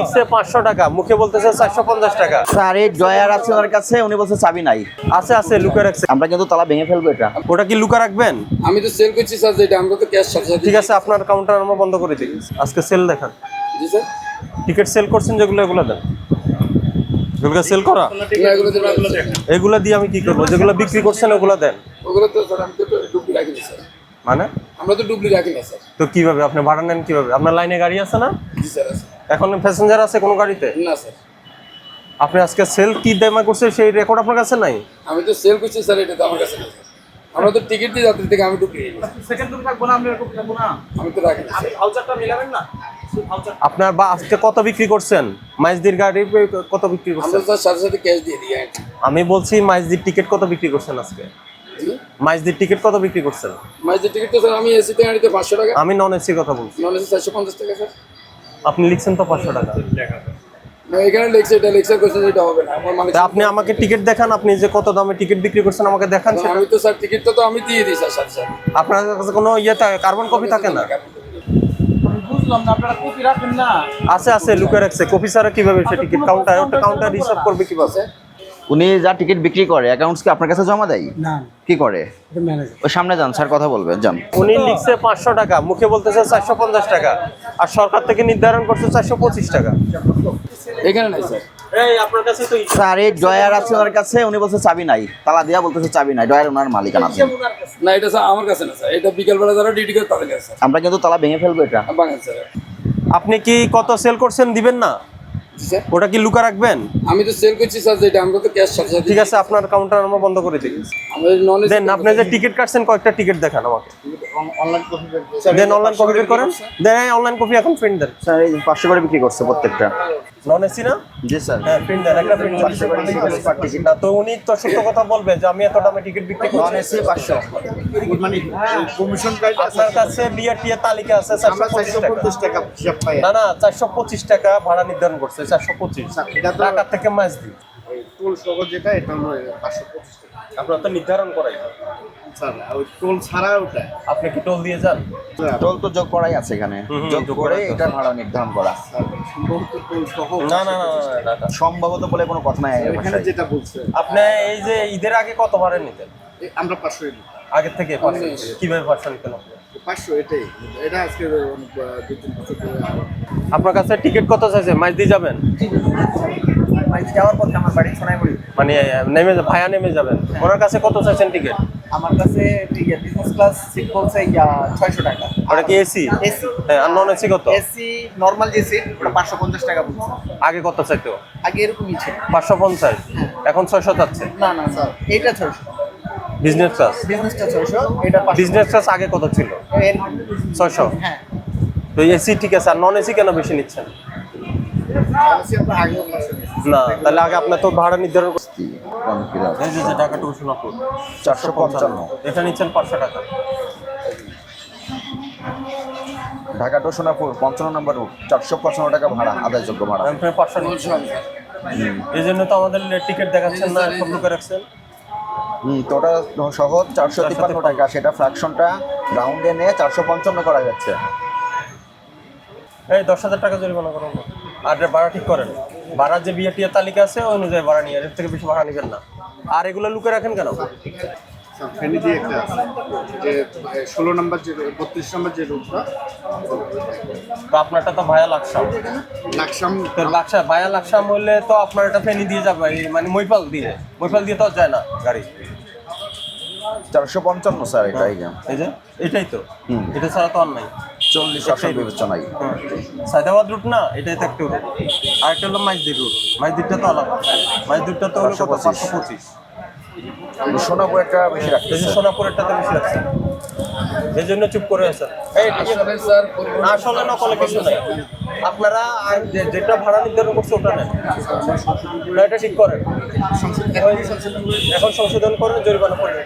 লিখছে পাঁচশো টাকা মুখে বলতেছে চারশো পঞ্চাশ টাকা। স্যার এই ড্রয়ার আছে ওনার কাছে উনি বলছে চাবি নাই। আছে আছে লুকে রাখছে। আমরা কিন্তু তালা ভেঙে ফেলব এটা। ওটা কি লুকা রাখবেন? আমি তো সেল করছি স্যার যেটা আমরা তো ক্যাশ ঠিক আছে আপনার কাউন্টার আমরা বন্ধ করে দিই আজকে সেল দেখান। জি স্যার। টিকিট সেল করছেন যেগুলো এগুলো দেন। এগুলো সেল করা? না, এগুলো দিয়ে আমি কি করব? যেগুলো বিক্রি করছেন ওগুলো দেন। ওগুলো তো স্যার আমি তো ডুবলি রাখি স্যার। মানে? আমরা তো ডুবলি রাখি না স্যার। তো কীভাবে? আপনি ভাড়া নেন কীভাবে? আপনার লাইনে গাড়ি আছে না? জি স্যার আছে। এখন প্যাসেঞ্জার আছে কোনো গাড়িতে? না স্যার। আপনি আজকে সেল কি দামে করছে সেই রেকর্ড আপনার কাছে নাই? আমি তো সেল করছি স্যার এটা তো আমার কাছে না স্যার। আমরা তো টিকিট দিয়ে যাত্রী থেকে আমি ঢুকি সেকেন্ড রুমে থাকব না আমি তো রাখি আপনি ভাউচারটা মিলাবেন না? আপনার বা আজকে কত বিক্রি করছেন? মাইজদির গাড়ি কত বিক্রি আমরা করছেন স্যার সাথে সাথে ক্যাশ দিয়ে দিই। আমি বলছি মাইজদির টিকিট কত বিক্রি করছেন আজকে? মাইজদির টিকিট কত বিক্রি করছেন? মাঝের টিকিট তো স্যার আমি এসিতে গাড়িতে পাঁচশো টাকা। আমি নন এসি কথা বলছি। নন এসি চারশো পঞ্চাশ টাকা স্যার। আপনি লিখছেন তো পাঁচশো টাকা। এখানে লিখছে এটা লিখছে এটা হবে না। আমার মানে আপনি আমাকে টিকিট দেখান আপনি যে কত দামে টিকিট বিক্রি করছেন আমাকে দেখান সেটা আমি তো স্যার টিকিটটা তো আমি দিয়ে দিই স্যার সাথে সাথে। আপনার কাছে কোনো ইয়ে কার্বন কপি থাকে না? বুঝলাম না আপনারা কপি রাখেন না। আছে আছে লুকে রাখছে। কপি ছাড়া কীভাবে সে টিকিট কাউন্টার ওটা কাউন্টার হিসাব করবে কীভাবে? উনি যা টিকিট বিক্রি করে অ্যাকাউন্টস কি আপনার কাছে জমা দেয়? না। কি করে? এটা ম্যানেজার ওই সামনে যান স্যার কথা বলবেন যান। উনি লিখছে পাঁচশো টাকা মুখে বলতেছে চারশো পঞ্চাশ টাকা আর সরকার থেকে নির্ধারণ করছে চারশো পঁচিশ টাকা। এখানে নাই স্যার। এই আপনার কাছে তো স্যার এই ড্রয়ার আছে ওনার কাছে উনি বলছে চাবি নাই তালা দিয়া বলতেছে চাবি নাই ড্রয়ার ওনার মালিকানা আছে। না এটা স্যার আমার কাছে না স্যার। এটা বিকালবেলা যারা ডিউটি করে তাদের কাছে আমরা কিন্তু তালা ভেঙে ফেলব এটা। আপনি কি কত সেল করছেন দিবেন না? স্যার ওটা কি লুকা রাখবেন? আমি তো সেল করছি স্যার যেটা আমরা তো ক্যাশ সাথে সাথে ঠিক আছে আপনার কাউন্টার আমরা বন্ধ করে দিই আমাদের দেন আপনি যে টিকিট কাটছেন কয়েকটা টিকিট দেখান আমাকে। অনলাইন কপি দেন অনলাইন কপি বের করেন। দেন অনলাইন কপি এখন প্রিন্ট দেন। স্যার এই পাঁচশো করে বিক্রি করছে প্রত্যেকটা। নন এসি না? জি স্যার হ্যাঁ প্রিন্ট দেন একটা প্রিন্ট পাঁচশো করে বিক্রি করছে per ticket। না তো উনি তো সত্য কথা বলবে যে আমি এত দামে টিকিট বিক্রি করছি। নন এসি পাঁচশো। মানে কমিশন আপনার কাছে বিআরটি এর তালিকা আছে চারশো পঁচিশ টাকা। না না চারশো পঁচিশ টাকা ভাড়া নির্ধারণ করছে। চারশো পঁচিশ এটা তো- টাকা থেকে মাছ দিই টোল সহ যেটা এটা পাঁচশো পঁচিশ আপনার তো নির্ধারণ করাই স্যার ওই টোল ছাড়া ওটা আপনি কি টোল দিয়ে যান টোল তো যোগ করাই আছে এখানে যোগ করে এটা ভাড়া নির্ধারণ করা সম্ভবত টোল সহ না না না না, না, না। সম্ভবত বলে কোনো কথা নাই এখানে যেটা বলছে আপনি এই যে ঈদের আগে কত ভাড়া নিতেন আমরা পাঁচশো আগের থেকে কীভাবে পাঁচশো নিতেন আপনি? পাঁচশো এটাই। এটা আজকে দুই তিন বছর আপনার কাছে টিকিট কত চাইছে? যাবেন? যাওয়ার পথে আমার বাড়ি সোনাইমুড়ি। মানে নেমে ভায়া নেমে যাবেন। ওনার কাছে কত চাইছেন টিকিট? আমার কাছে বিজনেস ক্লাস সিট বলছে ছয়শো টাকা। ওটা কি এসি এসি হ্যাঁ আর নন এসি কত? এসি নর্মাল যে সিট ওটা পাঁচশো পঞ্চাশ টাকা বলছে। আগে কত চাইতো? আগে এরকমই ছিল। পাঁচশো পঞ্চাশ? এখন ছয়শো চাচ্ছে? না না স্যার এটা ছয়শো। বিজনেস ক্লাস বিজনেসটা এটা বিজনেস ক্লাস আগে কত ছিল। ছয়শো? হ্যাঁ। তো এসি ঠিক আছে আর নন এসি কেন বেশি নিচ্ছেন। না তাহলে আগে আপনার তো ভাড়া নির্ধারণ করতে কি, কনফিডেন্স। এই যে যে টু সোনাপুর চারশো পঞ্চান্ন। এটা নিচ্ছেন পাঁচশো টাকা। ঢাকা টু সোনাপুর পঞ্চান্ন নম্বর রুট চারশো পঞ্চান্ন টাকা ভাড়া আদায়যোগ্য ভাড়া। পাঁচশো এই জন্য তো আমাদের টিকিট দেখাচ্ছেন না সব লোকে রাখছেন। হুম তো ওটা সহ চারশো তিপ্পান্ন টাকা। সেটা ফ্র্যাকশনটা রাউন্ড এনে চারশো পঞ্চান্ন করা যাচ্ছে। এই দশ হাজার টাকা জরিমানা করুন আর ভাড়া ঠিক করেন। ভাড়ার যে বিয়ে টিয়ার তালিকা আছে ওই অনুযায়ী ভাড়া নিয়ে এর থেকে বেশি ভাড়া নেবেন না। আর এগুলো লুকে রাখেন কেন? স্যার, ফেনী দিয়ে একটা যে ষোলো নম্বর যে বত্রিশ নম্বর যে রুটটা তো আপনারটা তো ভায়া লাকসাম। লাকসাম তো লাকসা ভায়া লাকসাম হলে তো আপনার এটা ফেনি দিয়ে যাবে মানে মৈপাল দিয়ে। মৈপাল দিয়ে তো আর যায় না গাড়ি। চারশো পঞ্চান্ন স্যার এটা। এই যে এটাই তো। এটা ছাড়া তো আর নাই। চল্লিশ আসন বিবেচনায়। হ্যাঁ। সায়দাবাদ রুট না এটাই তো একটা রুট। আর একটা হলো মাইজদির রুট। মাইজদিরটা তো আলাদা। মাইজদিরটা তো হলো কত? পাঁচশো। পঁচিশ সোনাপুর একটা বেশি এই রাখতেছে। যে সোনাপুরেরটাতে বেশি এই জন্য চুপ করে আছে। আসলে নকলে কিছু নাই। আপনারা যেটা ভাড়া নির্ধারণ করছে ওটা নেন। এটা ঠিক করেন। এখন সংশোধন করেন জরিমানা করেন।